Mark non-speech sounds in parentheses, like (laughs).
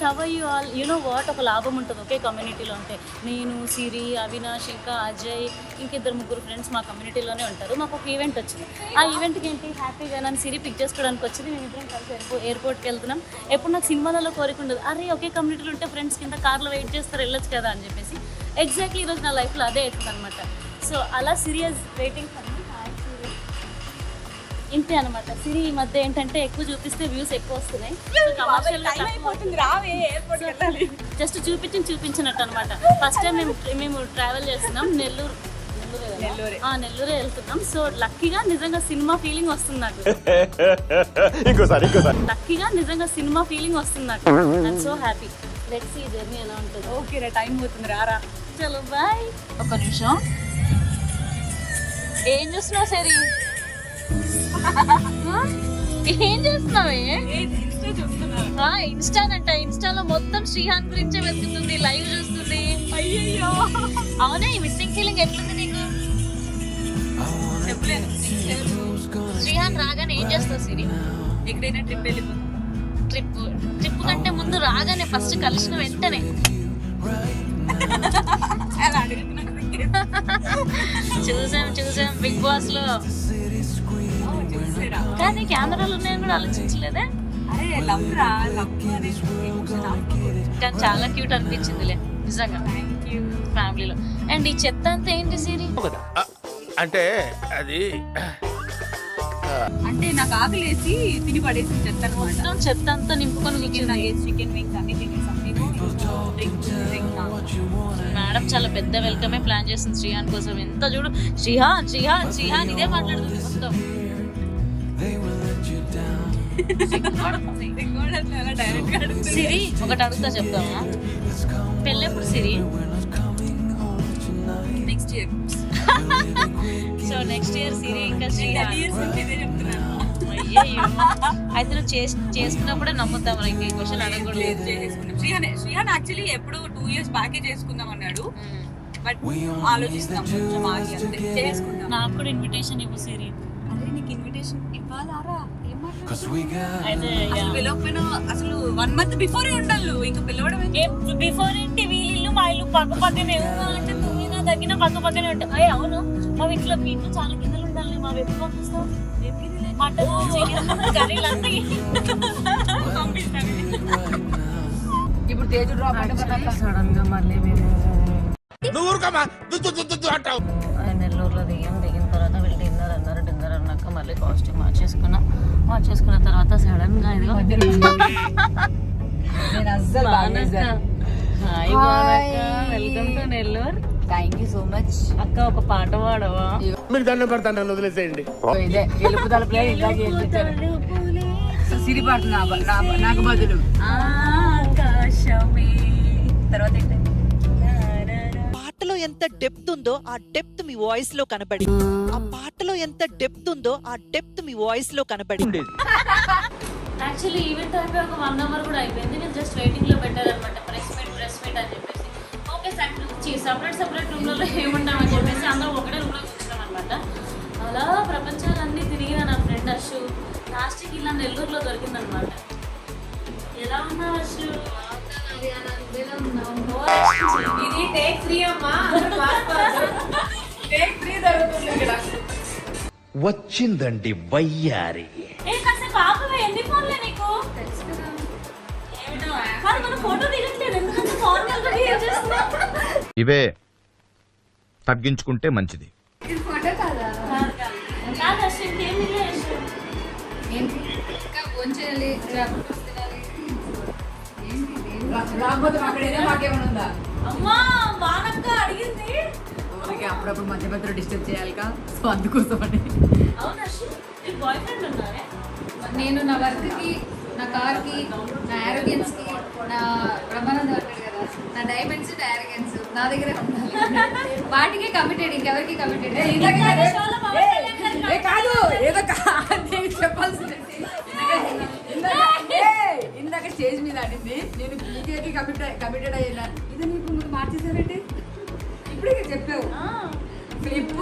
Guys have you all you know what ఒక లాభం ఉంటుంది ఒకే కమ్యూనిటీలో ఉంటే నేను సిరి అవినాష్ ఇంకా అజయ్ ఇంకిద్దరు ముగ్గురు ఫ్రెండ్స్ మా కమ్యూనిటీలోనే ఉంటారు. మాకు ఒక ఈవెంట్ వచ్చింది. ఆ ఈవెంట్కి ఏంటి? హ్యాపీగా నన్ను సిరి పిక్ చేసుకోవడానికి వచ్చింది. మేము ఇద్దరం కలిసి ఎయిర్పో ఎయిర్పోర్ట్కి వెళ్తున్నాం. ఎప్పుడు నాకు సినిమాలలో కోరిక ఉండదు. అరే ఒకే కమ్యూనిటీలో ఉంటే ఫ్రెండ్స్ కింద కార్లో వెయిట్ చేస్తారు వెళ్ళొచ్చు కదా అని చెప్పేసి. ఎగ్జాక్ట్లీ ఈరోజు నా లైఫ్లో అదే అవుతుంది అనమాట సో అలా సీరియస్ వెయిటింగ్ ఫర్ ఇంతే అనమాట సిరి ఈ మధ్య ఏంటంటే ఎక్కువ చూపిస్తే వ్యూస్ ఎక్కువ వస్తున్నాయి. టైం అయిపోతుంది. రావే ఎయిర్పోర్ట్ వెళ్ళాలి. జస్ట్ చూపించి చూపించినట్టు అనమాట ఫస్ట్ టైం మేము మేము ట్రావెల్ చేస్తున్నాం నెల్లూరు. నెల్లూరే వెళ్తున్నాం. సో లక్కీగా నిజంగా సినిమా ఫీలింగ్ వస్తుంది నాకు. (laughs) ఇంకోసారి ఇంకోసారి. లక్కీగా నిజంగా సినిమా ఫీలింగ్ వస్తుంది నాకు. సో హ్యాపీ లెట్స్ ఈ జర్నీ ఎలా ఉంటుంది. ఓకే రా టైం పోతుంది. రారా చలో బాయ్ ఒక నిమిషం. ఏం చూస్తున్నావు సరి (laughs) ఏం చేస్తున్నావే ఇన్స్టానంట. ఇన్స్టాలో మొత్తం శ్రీహాన్ గురించే వెతుకుతుంది లైవ్ చూస్తుంది. అయ్యయ్యో. అవునా ఈ మిస్సింగ్ ఫీలింగ్ ఎట్లుంది నీకు? శ్రీహాన్ రాగానే ఏం చేస్తావు సిరి? ఎక్కడైనా ట్రిప్ వెళ్ళిపోతుంది ట్రిప్ ట్రిప్ కంటే ముందు రాగానే ఫస్ట్ కలిసిన వెంటనే. (laughs) చూసాం చూసాం. బిగ్ బాస్లో కానీ కెమెరాలు ఉన్నాయని కూడా ఆలోచించలేదే? కానీ చాలా క్యూట్ అనిపించిందిలే నిజంగా. ఫ్యామిలీలో అండ్ ఈ చెత్త అంతా ఏంటి సిరి? అంటే అది అంటే నాకు ఆకలేసి తిని పడేసి చెత్త అనమాట మొత్తం చెత్త అంతా నింపుకొని చికెన్ వింగ్స్ అన్ని తినేసాం నేను మేడం చాలా పెద్ద వెల్కమే ప్లాన్ చేసింది శ్రీహాన్ కోసం. ఎంత చూడు. శ్రీహాన్ శ్రీహాన్ శ్రీహాన్ ఇదే మాట్లాడుతుంది మొత్తం. సిరి ఒకటి అడుగుతా చెప్తామా పెళ్ళెప్పుడు Siri? Next year so next year Siri ఇంకా. అయితే నువ్వు చేసి చేసుకున్నప్పుడే నమ్ముతాం ఇంక ఈ క్వశ్చన్ అడగకూడదు. శ్రీహాన్ శ్రీహాన్ యాక్చువల్లీ ఎప్పుడు టూ ఇయర్స్ బ్యాకే చేసుకుందాం అన్నాడు. బట్ ఆలోచిస్తాం కొంచెం ఆగి అంతే. నాకు కూడా ఇన్విటేషన్ ఇవ్వు సిరి. అదే నీకు ఇన్విటేషన్ ఇవ్వాలారా? అసలు పిలవకపోయినా అసలు వన్ మంత్ బిఫోర్ ఉండాలి? ఇంకా పిలవడం? బిఫోర్ ఏంటి? వీళ్ళు మా ఇల్లు పక్క పక్కనే అంటే తుమ్మినా తగ్గిన పక్క పక్కనే ఉంటాయి అయ్యి అవును. మా ఇంట్లో మీ ఇంట్లో చాలా గిన్నెలు ఉండాలి. మా వెబ్బు పంపిస్తాం మటన్ చికెన్ కర్రీలు అన్నీ. పంపిస్తాను. ఇప్పుడు తేజు డ్రాప్ అంటే సడన్గా మళ్ళీ మేము నువ్వు అంటావు. మళ్ళీ కాస్ట్యూమ్ మార్చేసుకున్నాం. మార్చేసుకున్న తర్వాత సడన్గా ఇదిగో hi welcome to Nellore thank you so much అక్క ఒక పాట పాడవా? మీకు దండం పెడతాను నన్ను వదిలేసేయండి ఇదే గెలుపు తలుపులే ఇందాక గెలిచారు సిరి నాకు బదులు. ఆకాశమే. తర్వాత ఎంత డెప్త్ ఉందో ఆ డెప్త్ మీ వాయిస్లో కనబడి ఆ పాటలో ఎంత డెప్త్ ఉందో ఆ డెప్త్ మీ వాయిస్లో కనబడి యాక్చువల్లీ ఈవెంట్ అయిపోయి ఒక వన్ అవర్ కూడా అయిపోయింది. నేను జస్ట్ వెయిటింగ్లో పెట్టారనమాట. ప్రెస్ మీట్ ప్రెస్ మీట్ అని చెప్పేసి. ఓకే సపరేట్ సపరేట్ రూమ్లలో ఏముంటామని చెప్పేసి అందరం ఒకటే రూమ్లో కూర్చున్నాం అనమాట. అలా ప్రపంచాలన్నీ తిరిగిన నా ఫ్రెండ్ అశు లాస్ట్కి ఇలా నెల్లూరులో దొరికిందనమాట. ఎలా ఉన్నావు అశు ఇది టేక్ త్రీ అమ్మా. టేక్ త్రీ జరుగుతుంది ఇక్కడ. వచ్చిందండి వయ్యారి. ఏ కాసేపు ఆపవే ఎన్ని ఫోన్లే నీకు? ఏమిటో, కాదు మన ఫోటో దిగట్లేదు ఎందుకంటే ఫోన్ చేస్తున్నావు? ఇవే తగ్గించుకుంటే మంచిది. కాదు? ఇంకేం రాకపోతే అక్కడైనా మాకేమైనా ఉందా? అమ్మా బానక్క అడిగింది. మనకి అప్పుడప్పుడు మధ్య మధ్యలో డిస్టర్బ్ చేయాలిగా సో అందుకోసం అని అవునా బాయ్ ఫ్రెండ్ ఉన్నారే? నేను నా వర్క్కి నా కార్కి నా ఆరోగ్యన్స్కి నా బ్రహ్మానందం అంటాడు కదా నా డైమండ్స్ నా ఆరోగ్యన్స్ నా దగ్గర వాటికే కమిటెడ్ ఇంకెవరికి కమిటెడ్ కాదు ఏదో చెప్పాల్సింది. స్టేజ్ మీద అడింది నేను పీకేకి కమిటెడ్ కమిటెడ్ అయ్యాను ఇది నీకు ముందు మార్చేసారంటే ఇప్పుడే చెప్పావు. ఫ్లిప్